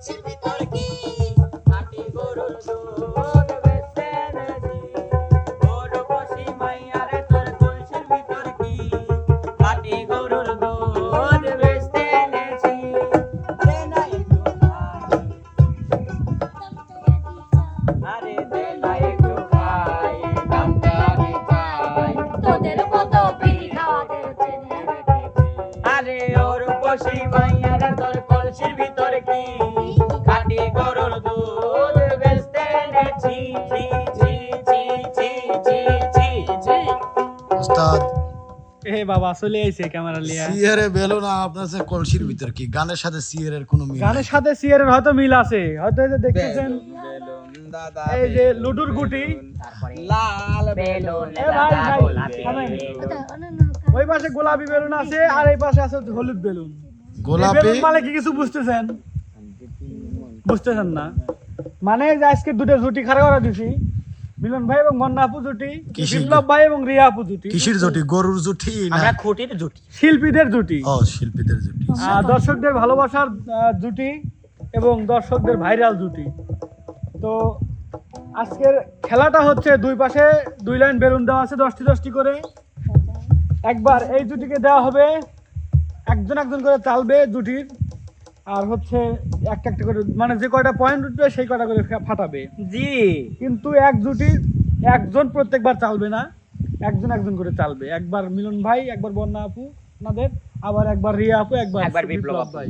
Silvita. এ বাবা চলে আইছে ক্যামেরা লিয়া সিয়ারে বেলো না আপনার সাথে কলসির ভিতর কি? গানের সাথে সিয়ারের কোনো মিল গানের সাথে সিয়ারের হয়তো মিল আছে। হয়তো এই যে দেখতেছেন এই যে লুডুর গুটি। লাল বেলুন এ ভাই, ভাই, থামেন। ওই পাশে গোলাপি বেলুন আছে আর এই পাশে আছে হলুদ বেলুন। গোলাপি? বেলুন মানে কি কিছু বুঝতেছেন? বুঝতেছেন না? মানে যে আজকে দুটো জুটি খারাপ করে দিছি। মিলন ভাই এবং মন্না আপু জুটি বিপ্লব ভাই এবং রিয়া আপু জুটি। কিসির জুটি? গরুর জুটি না? আমরা খুঁটির জুটি। শিল্পীদের জুটি। ও শিল্পীদের জুটি। দর্শকদের ভালোবাসার জুটি এবং দর্শকদের ভাইরাল জুটি। তো আজকের খেলাটা হচ্ছে দুই পাশে দুই লাইন বেলুন দেওয়া আছে দশটি দশটি করে। একবার এই জুটিকে দেওয়া হবে। একজন একজন করে চালবে জুটির। আর হচ্ছে একটা একটা করে মানে যে কয়টা পয়েন্ট উঠবে সেই কয়টা করে ফাটাবে। জি। কিন্তু এক জুটির একজন প্রত্যেকবার চালবে না একজন একজন করে চালবে। একবার মিলন ভাই একবার বন্যা আপু আপনাদের আবার একবার রিয়া আপু একবার একবার বিপ্লব ভাই।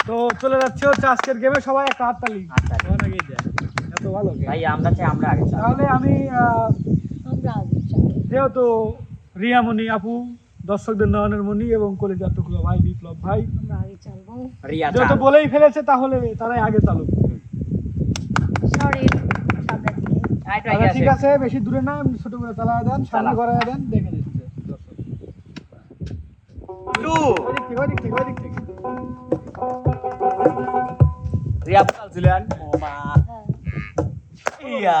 তো চলে যাচ্ছে হচ্ছে আজকের গেমে সবাই একটা হাততালি। হাততালি। এত ভালো ভাই আমরা চাই আমরা আগে তাহলে আমি আহ, আমরা। যেহেতু রিয়ামণি আপু দর্শকদের নয়নের মনি এবং কলে টুকরো। ভাই বিপ্লব ভাই। আমরা আগে যত বলেই ফেলেছে তাহলে তারাই আগে চালুক। সরি ঠিক আছে বেশি দূরে না ছোট করে চালা দেন সামনে করে দেন দেখে নিচ্ছে রিয়া চালছিলেন হ্যাঁ। ইয়া।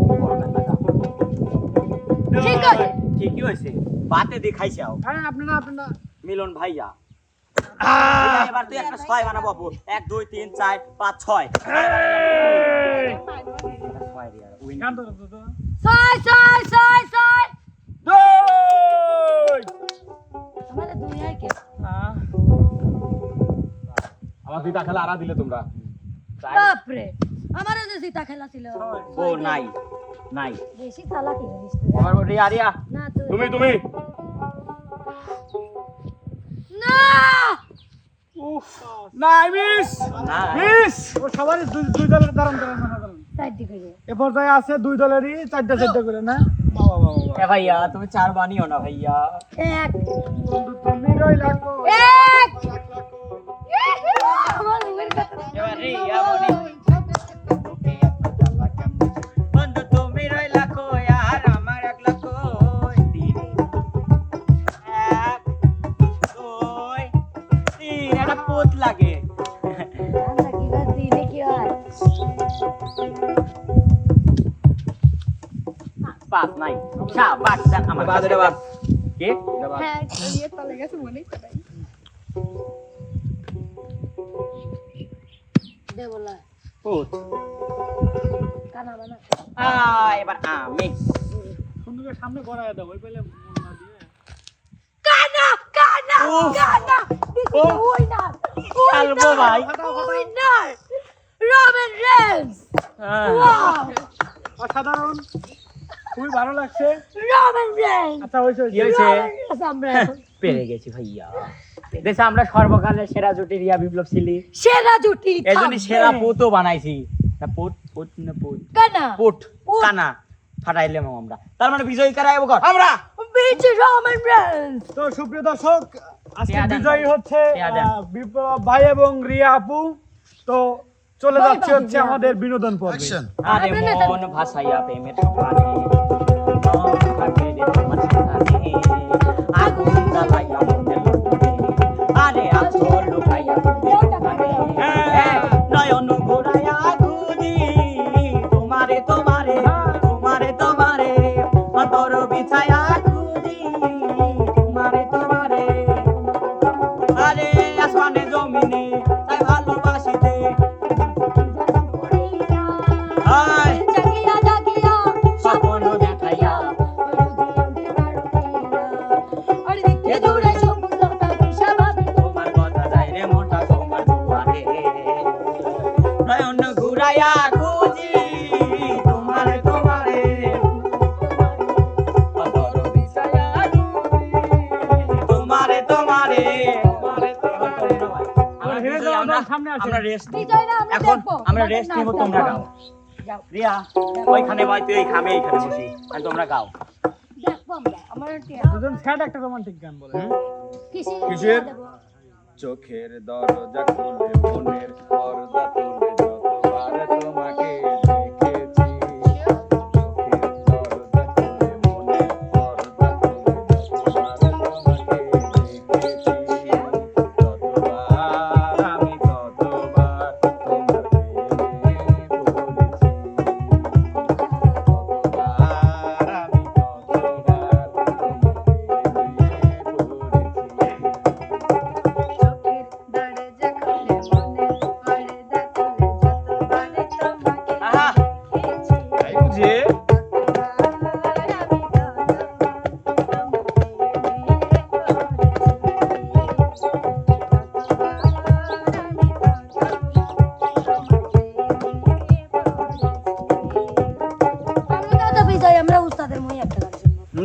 ঠিক আছে। ঠিকই হয়েছে। বাতে দেখাইছাও হ্যাঁ, আপনারা, আপনারা। মিলন ভাইয়া। এবার তুই একটা ছয় বানাবো আপু। এক দুই তিন চার পাঁচ ছয়। ছয়। ছয় ছয় ছয় দুই! আমাদের দুনিয়ায় কে? আমার দুইটা খেলা আড়া দিলে তোমরা। বাপরে। আমারও যে সীতা খেলা ছিল। ও নাই নাই। বেশি খেলা কি জানিস আমার রিয়া রিয়া। না তুমি তুমি। না! নাই মিস! মিস! ও সবারই দুই দুই দলের। দিকে এ পর্যায়ে আছে দুই দলেরই চারটা চারটা করে না? বাবা বাবা বাবা এ ভাইয়া তুমি চার বানিও না ভাইয়া। এক। বন্ধু তুমি রইলা পাঁচ নাই। সাবাস দেখ আমার বাদ রে বাদ কে? হ্যাঁ দে বলা। পোত কানা বানা। আ এবার আমি। সুন্দরের সামনে গড়ায় দাও ওই পেলে মন না দিয়ে। কানা কানা কানা। উফ। ওই না খেলব ভাই। ওই না। রবিন রেন্স ওয়াও। অসাধারণ। খুবই ভালো লাগছে। আচ্ছা হয়েছে কি হয়েছে? পেরে গেছি ভাইয়া। দেশে আমরা সর্বকালের সেরা জুটি রিয়া বিপ্লব ছিলি সেরা জুটি এই জন্য সেরা পুতও বানাইছি। না পুত পুত না পুত? কানা। পুট পুট। কানা। ফাটাইলাম আমরা। তার মানে বিজয়ী কারা এবো আমরা! বিচ রমান ব্রান্স তো সুপ্রিয় দর্শক আজকে বিজয়ী হচ্ছে বিপ্লব ভাই এবং রিয়া আপু। তো চলে যাচ্ছে হচ্ছে আমাদের বিনোদন পর্বে। আরে মন ভাসাইয়া প্রেমের মন খুঁজি তোমারে তোমারে। তোমারে তোমারে। আমরা রেস্ট এখন আমরা তোমাদের রেস্ট নিব তোমরা দেখব। গাও। রিয়া ওইখানে ভাই তুই খামে এইখানে বসি। আর তোমরা গাও। দেখব আমরা আমার টিয়া দুজন স্যাড একটা রোমান্টিক গান বলে। কিসের? চোখের দরজা খুলে মনের পর্দা তুলে।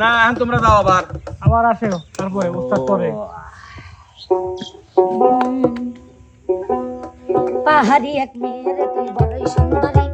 না এখন তোমরা যাও আবার। আবার আসে তারপরে উস্তাদ পরে পাহাড়ি এক মেয়ের তুই বড়ই সুন্দরী?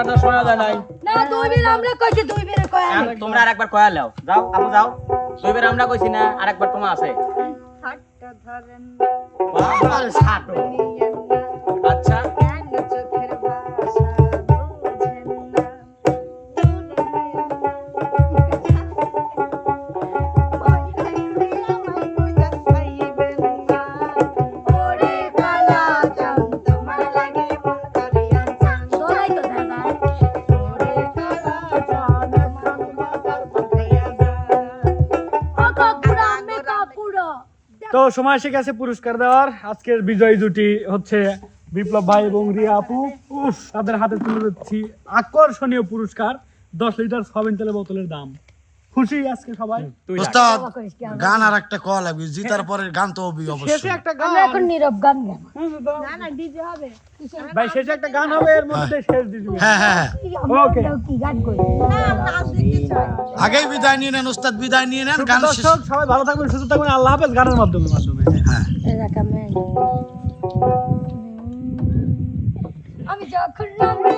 পুরস্কারটা শোনা যায় নাই। না দুই বের আমরা কইছি দুই বের কয়া তোমরা আরেকবার কয়া লও যাও আপু যাও। দুইবার আমরা কইছি না আরেকবার তোমা আছে। হাতটা ধরেন। বাবা ছাটো তো সময় এসে গেছে পুরস্কার দেওয়ার। আজকের বিজয়ী জুটি হচ্ছে বিপ্লব ভাই এবং রিয়া আপু। উফ, তাদের হাতে তুলে দিচ্ছি আকর্ষণীয় পুরস্কার। দশ লিটার সবেন তেলের বোতলের দাম। খুশি আজকে সবাই? গান আর একটা কল লাগবে জিতার পরে গান তো হবে শেষে অবশ্যই। একটা আমরা গান। এখন নীরব গান গাবো। না না ডিজে হবে। ভাই শেষে একটা গান হবে এর মধ্যে শেষ দিয়ে দিবেন। হ্যাঁ হ্যাঁ হ্যাঁ. আমরাও কি গান করি? আগেই বিদায় নিয়ে নেন ওস্তাদ বিদায় নিয়ে নেন গান শেষ সবাই ভালো থাকবেন সুস্থ থাকবেন আল্লাহ হাফেজ গানের মাধ্যমে মাধ্যমে। হ্যাঁ। আমি যখন নামে